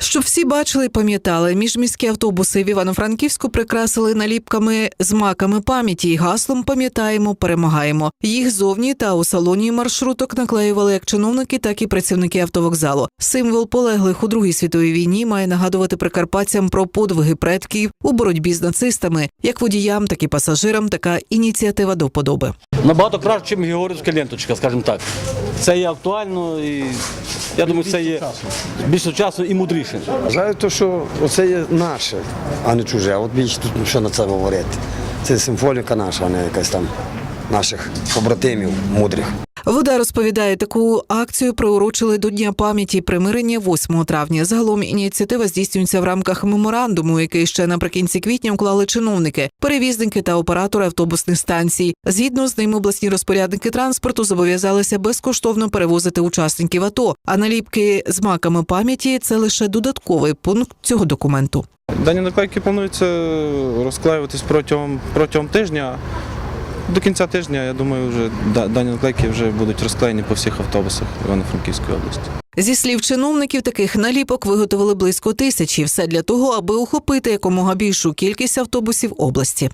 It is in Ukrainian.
Щоб всі бачили і пам'ятали, міжміські автобуси в Івано-Франківську прикрасили наліпками з маками пам'яті і гаслом Пам'ятаємо, перемагаємо. Їх зовні та у салоні маршруток наклеювали як чиновники, так і працівники автовокзалу. Символ полеглих у Другій світовій війні має нагадувати прикарпатцям про подвиги предків у боротьбі з нацистами, як водіям, так і пасажирам. Така ініціатива до вподоби. Набагато краще, ніж Георгіївська ленточка, скажімо так. Це є актуально і я думаю, це є більш сучасно і мудріше. Вважаю, то, що це є наше, а не чуже. От більше тут що на це говорити. Це симфоніка наша, а не якась там наших побратимів мудрих. Вода розповідає, таку акцію приурочили до Дня пам'яті примирення 8 травня. Загалом ініціатива здійснюється в рамках меморандуму, який ще наприкінці квітня уклали чиновники, перевізники та оператори автобусних станцій. Згідно з ним, обласні розпорядники транспорту зобов'язалися безкоштовно перевозити учасників АТО. А наліпки з маками пам'яті це лише додатковий пункт цього документу. Дані наклейки плануються розклеюватись протягом, протягом тижня. До кінця тижня, я думаю, вже дані наклейки вже будуть розклеєні по всіх автобусах Івано-Франківської області. Зі слів чиновників, таких наліпок виготовили близько тисячі. Все для того, аби охопити якомога більшу кількість автобусів області.